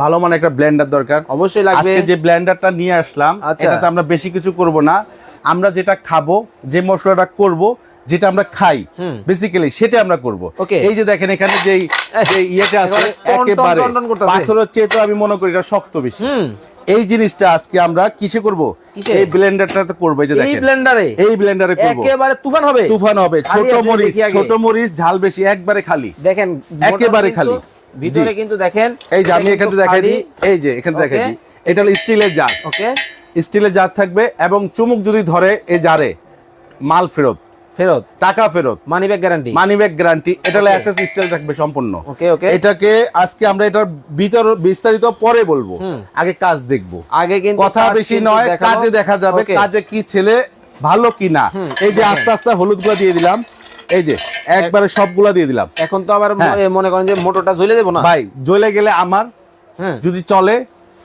ভালো মানে একটা ব্লেন্ডার দরকার। অবশ্যই লাগবে। আজকে যে ব্লেন্ডারটা নিয়ে আসলাম আচ্ছা। এটাতে আমরা বেশি কিছু করব না। আমরা যেটা খাব যে মশলাটা করব যেটা আমরা খাই। বেসিক্যালি সেটা আমরা করব। এই যে দেখেন এখানে যে ইয়েটা আছে একেবারে। পাথরের চেয়ে তো আমি মনে করি এটা শক্ত বেশি। এই জিনিসটা আজকে আমরা কিসে করব? এই ব্লেন্ডারটাতে করব এই যে দেখেন। এই ব্লেন্ডারে এই ব্লেন্ডারে করব। একেবারে তুফান হবে? তুফান হবে। ছোট মরিচ ছোট মরিচ ঝাল বেশি একবারে খালি। দেখেন একেবারে খালি। ভিতরে কিন্তু দেখেন এই যে আমি এখানে কিন্তু দেখাই। দিই। এই যে এখানে দেখাই দিই। এটা হলো স্টিলের জার। ওকে। স্টিলের জার থাকবে এবং চুমুক যদি ধরে এই জারে মাল ফেরত। ফেরত। টাকা ফেরত। Money back guarantee money back guarantee এটা হলো. এসএস স্টিল থাকবে সম্পূর্ণ। ওকে ওকে। এটাকে আজকে আমরা এটার ভিতর বিস্তারিত পরে বলব। আগে কাজ দেখব। আগে কিন্তু কথা বেশি নয় কাজে দেখা যাবে কাজে কি ছেলে ভালো কি না। এই যে আস্তে আস্তে হলুদগুলা দিয়ে দিলাম। এই যে একবারে সবগুলা দিয়ে দিলাম। এখন তো আবার হ্যাঁ। মনে করেন যে মোটরটা জ্বলে দেবো না? ভাই জ্বলে গেলে আমার হ্যাঁ। যদি চলে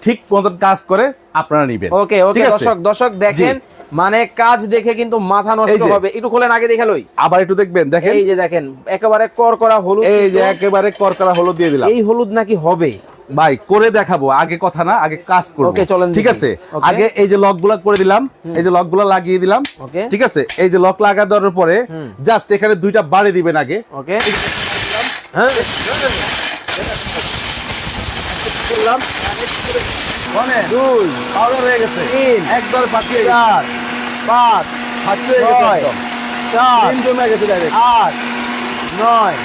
ঠিক মতন কাজ করে আপনারা নিবেন। ওকে ওকে দর্শক দর্শক দেখেন মানে কাজ দেখে কিন্তু মাথা নষ্ট হবে। একটু খোলেন আগে দেখে লই। আবার একটু দেখবেন দেখেন। এই যে দেখেন একেবারে কর করা হলুদ এই যে একেবারে করকরা হলুদ দিয়ে দিলাম। এই হলুদ নাকি হবে? ভাই করে দেখাবো। আগে কথা না আগে কাজ করব। ঠিক আছে? আগে এই যে লকগুলা করে দিলাম এই যে লকগুলা লাগিয়ে দিলাম ঠিক আছে? এই যে লক লাগা দেওয়ার পরে জাস্ট এখানে দুইটা বাড়ি দিবেন আগে। ওকে। হ্যাঁ। করলাম মানে দুই পাউডার হয়ে গেছে। তিন, একবার পাঠিয়ে চার পাঁচ হয়ে গেছে একদম। চার তিন জমে গেছে ডাইরেক্ট আট নয়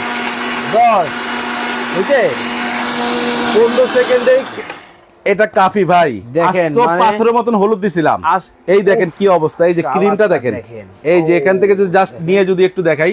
দশ। বুঝছে সেকেন্ডে এটা কাফি ভাই। দেখেন, মানে- পাথরের মতন হলুদ দিছিলাম। এই দেখেন কি অবস্থা এই যে ক্রিমটা দেখেন। দেখেন। এই যে এখান থেকে যদি জাস্ট নিয়ে যদি একটু দেখাই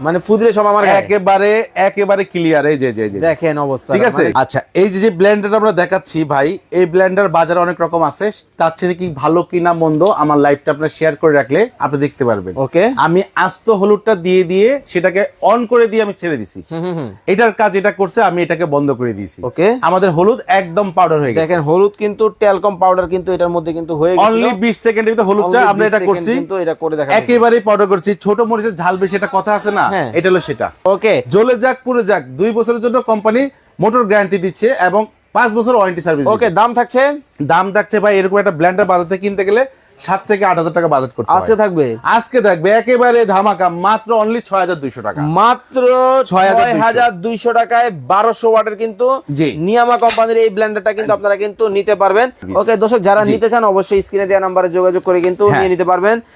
মানে ফুদরে সব আমার একেবারে একেবারে ক্লিয়ার এই যে যে যে। দেখেন অবস্থা ঠিক আছে? আচ্ছা এই যে যে ব্লেন্ডার আমরা দেখাচ্ছি ভাই এই ব্লেন্ডার বাজারে অনেক রকম আছে। তার চেয়ে কি ভালো কি না মন্দ আমার লাইভটা আপনার শেয়ার করে রাখলে আপনি দেখতে পারবেন। ওকে। আমি আস্ত হলুদটা দিয়ে দিয়ে সেটাকে অন করে দিয়ে আমি ছেড়ে দিছি। হুম হুম হুম। এটার কাজ এটা করছে আমি এটাকে বন্ধ করে দিয়েছি। ওকে। আমাদের হলুদ একদম পাউডার হয়ে গেছে। দেখেন হলুদ কিন্তু টেলকম পাউডার কিন্তু এটার মধ্যে কিন্তু হয়ে গেছে অনলি 20 সেকেন্ডের ভিতরে হলুদটা আমরা এটা করছি। কিন্তু এটা করে দেখা একেবারে পাউডার করছি। ছোট মরিচের ঝাল বেশি এটা কথা আছে না। এটা হলো সেটা। ওকে জ্বলে যাক পুড়ে যাক দুই বছরের জন্য কোম্পানি মোটর গ্যারান্টি দিচ্ছে এবং পাঁচ বছর ওয়ারেন্টি সার্ভিস ওকে দাম থাকছে? দাম থাকছে ভাই এরকম একটা ব্ল্যান্ডার বাজার থেকে কিনতে গেলে সাত থেকে আট হাজার টাকা বাজেট করতে আজকে থাকবে? আজকে থাকবে একেবারে ধামাকা মাত্র অনলি ছয় হাজার দুইশো টাকা। মাত্র ছয় হাজার দুইশো। টাকায় বারোশো ওয়াটের কিন্তু। নিয়ামা কোম্পানির এই ব্লেন্ডারটা কিন্তু আপনারা কিন্তু নিতে পারবেন। ওকে দর্শক যারা নিতে চান অবশ্যই স্ক্রিনে দেওয়া নাম্বারে যোগাযোগ করে কিন্তু হ্যাঁ। নিয়ে নিতে পারবেন।